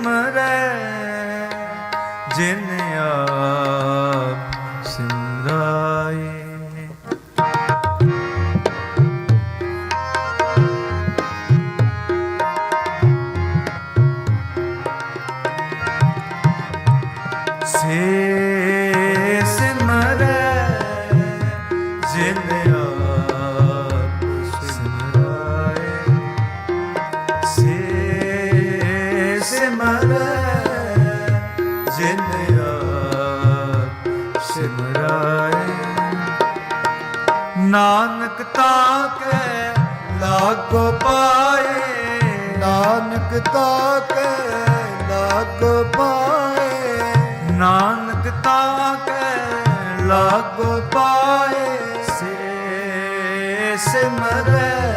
ਸਿਮਰੈ ਜਿਨ ਆਪ ਸਿਮਰਾਏ ਸੇ ਜਿਨ ਆਪ ਸਿਮਰਾਏ। ਨਾਨਕ ਤਾਂ ਕੈ ਲਾਗੋ ਪਾਏ। ਨਾਨਕ ਤਾਕੈ ਲਾਗ ਪਾਏ। ਨਾਨਕ ਤਾਂ ਕੈ ਲਾਗੋ ਪਾਏ। ਸੇ ਸਿਮਰੈ।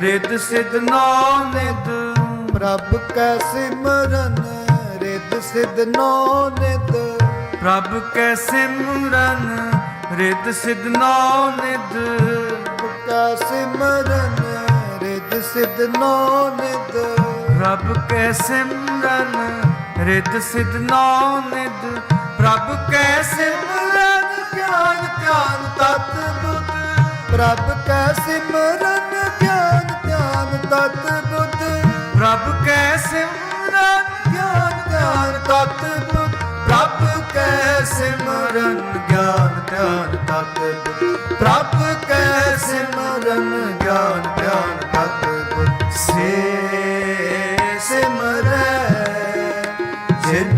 ਰਿਦ ਸਿਧ ਨੌ ਨਿਦ ਪ੍ਰਭ ਕੈ ਸਿਮਰਨ ਰਿਦ ਸਿਧ ਨੋ ਨਿਦ ਪ੍ਰਭ ਕੈ ਸਿਮਰਨ ਰਿਦ ਸਿਧ ਨੌ ਨਿਦ ਕੈ ਸਿਮਰਨ ਰਿਦ ਸਿਧ ਨੋ ਨਿਦ ਪ੍ਰਭ ਕੈ ਸਿਮਰਨ ਰਿਦ ਸਿਧ ਨੌ ਨਿਦ ਪ੍ਰਭ ਕੈ ਸਿਮਰਨ ਗਿਆਨ ਧਿਆਨ ਤਤ ਬੁੱਧ। ਪ੍ਰਭ ਕੈ ਸਿਮਰਨ ਤਤ ਬੁੱਧ, ਪ੍ਰਭ ਕੈ ਸਿਮਰਨ, ਗਿਆਨ ਧਿਆਨ ਤਤ ਬੁੱਧ, ਪ੍ਰਭ ਕੈ ਸਿਮਰਨ, ਗਿਆਨ ਧਿਆਨ ਤਤ ਬੁੱਧ, ਪ੍ਰਭ ਕੈ ਸਿਮਰਨ, ਗਿਆਨ ਧਿਆਨ ਤਤ ਬੁੱਧ। ਸੇ ਸਿਮਰੈ ਜਿਨ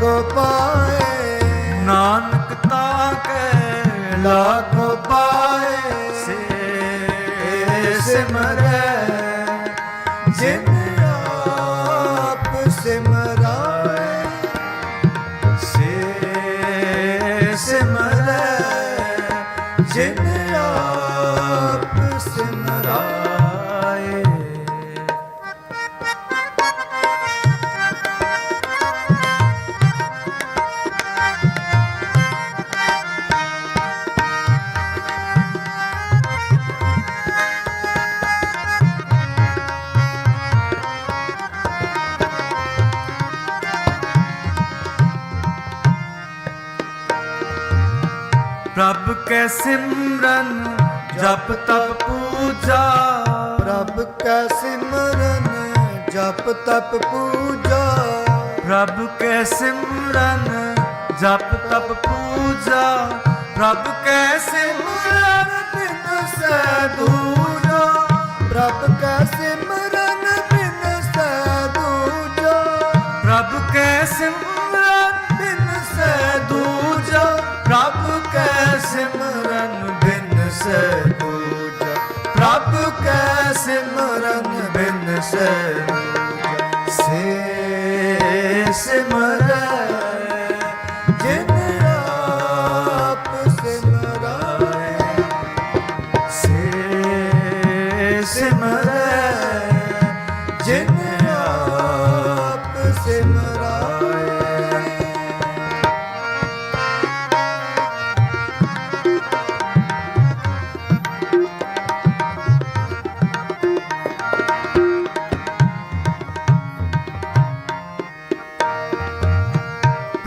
ਲਾਗ ਪਾਏ। ਨਾਨਕ ਤਾਂ ਕੈ ਲਾਗੋ ਪਾਏ। ਸੇ ਸਿਮਰੈ ਜਿਨ ਪ੍ਰਭ ਕੈ ਸਿਮਰਨ ਜਪ ਤਪ ਪੂਜਾ। ਪ੍ਰਭ ਕੈ ਸਿਮਰਨ ਜਪ ਤਪ ਪੂਜਾ। ਪ੍ਰਭ ਕੈ ਸਿਮਰਨ ਜਪ ਤਪ ਪੂਜਾ। ਪ੍ਰਭ ਕੈ ਸਿਮਰਨ ਬਿਨ ਸੈ ਦੂਜਾ। ਪ੍ਰਭ ਕੈ ਸਿਮਰਨ ਬਿਨ ਸੈ ਦੂਜਾ। ਪ੍ਰਭ ਕੈ ਸਿਮਰਨ ਬਿਨ ਸੇ ਸਿਮਰੈ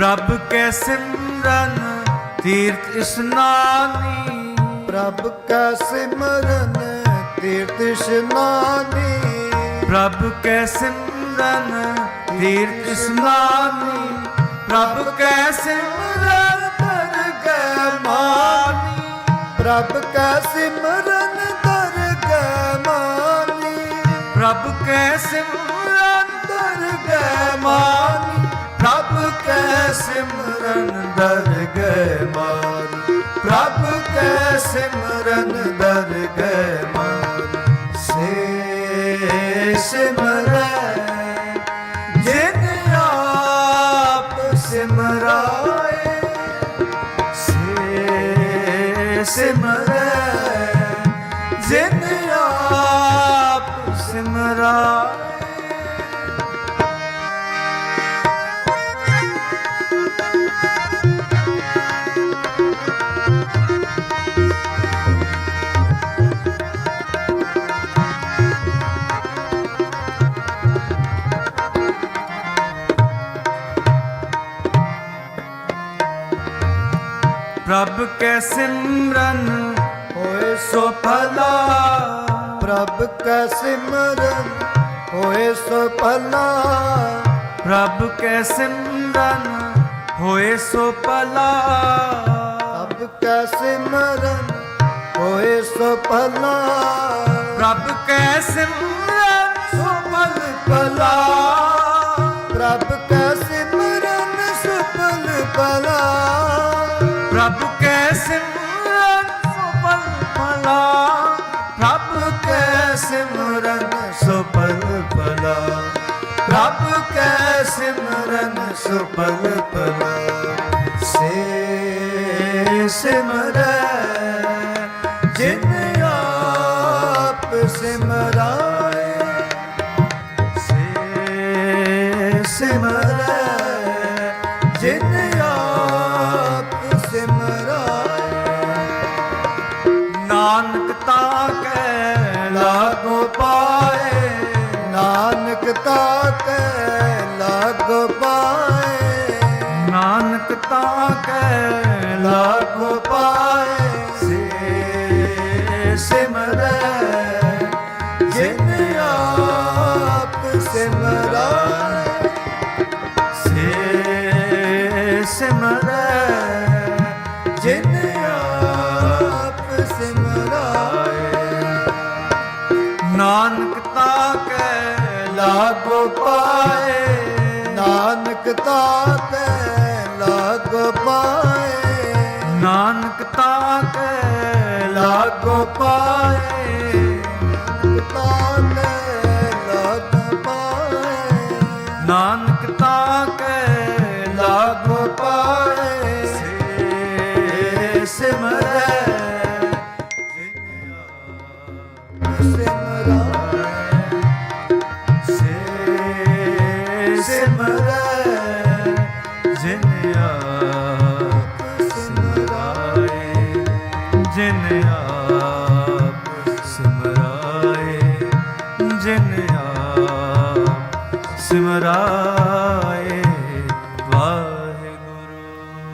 ਪ੍ਰਭ ਕੈ ਸਿਮਰਨ ਤੀਰਥ ਇਸਨਾਨੀ ਪ੍ਰਭ ਕੈ ਸਿਮਰਨ ਤੀਰਥ ਇਸ਼ਨਾਨੀ ਪ੍ਰਭ ਕੈ ਸਿਮਰਨ ਤੀਰਥ ਇਸਨਾਨੀ ਪ੍ਰਭ ਕੈ ਸਿਮਰਨ ਦਰਗਹਿ ਮਾਨੀ। ਪ੍ਰਭ ਕੈ ਸਿਮਰਨ ਦਰਗਹਿ ਮਾਨੀ। ਪ੍ਰਭ ਕੈ ਸਿਮਰਨ ਕੈ ਸਿਮਰਨ ਦਰਗਹਿ ਮਾਨੀ। ਪ੍ਰਭ ਕੈ ਸਿਮਰਨ ਦਰਗਹਿ ਮਾਨੀ। ਸੇ ਸਿਮਰੈ ਜਿਨ ਆਪ ਸਿਮਰਾਏ ਸੇ ਸਿਮਰੈ ਜਿਨ ਆਪ ਸਿਮਰਾਏ। ਪ੍ਰਭ ਕੈ ਸਿਮਰਨ ਹੋਏ ਸੋ ਭਲਾ। ਪ੍ਰਭ ਕੈ ਸਿਮਰਨ ਹੋਏ ਸੋ ਭਲਾ। ਪ੍ਰਭ ਕੈ ਸਿਮਰਨ ਹੋਏ ਸੋ ਭਲਾ। ਪ੍ਰਭ ਕੈ ਸਿਮਰਨ ਹੋਏ ਸੋ ਭਲਾ। ਪ੍ਰਭ ਕੈ ਸਿਮਰਨ ਸੋ ਭਲ ਭਲਾ। ਪ੍ਰਭ ਕੈ ਸਿਮਰਨ ਸਿਮਰਨ ਸੋ ਭਲ ਭਲਾ ਸੇ ਸਿਮਰੈ ਜਿਨ ਆਪ ਸਿਮਰਾਏ ਸੇ ਸਿਮਰੈ ਜਿਨ ਆਪ ਸਿਮਰਾਏ ਨਾਨਕ ਤਾਂ ਕੈ ਲਾਗੋ ਪਾਏ, ਨਾਨਕ ਤਾਕੈ ਲਾਗ ਤਾ ਕੇ ਲਾਗ ਪਾਏ। ਨਾਨਕ ਤਾ ਕੇ ਲਾਗੋ ਪਾਏ।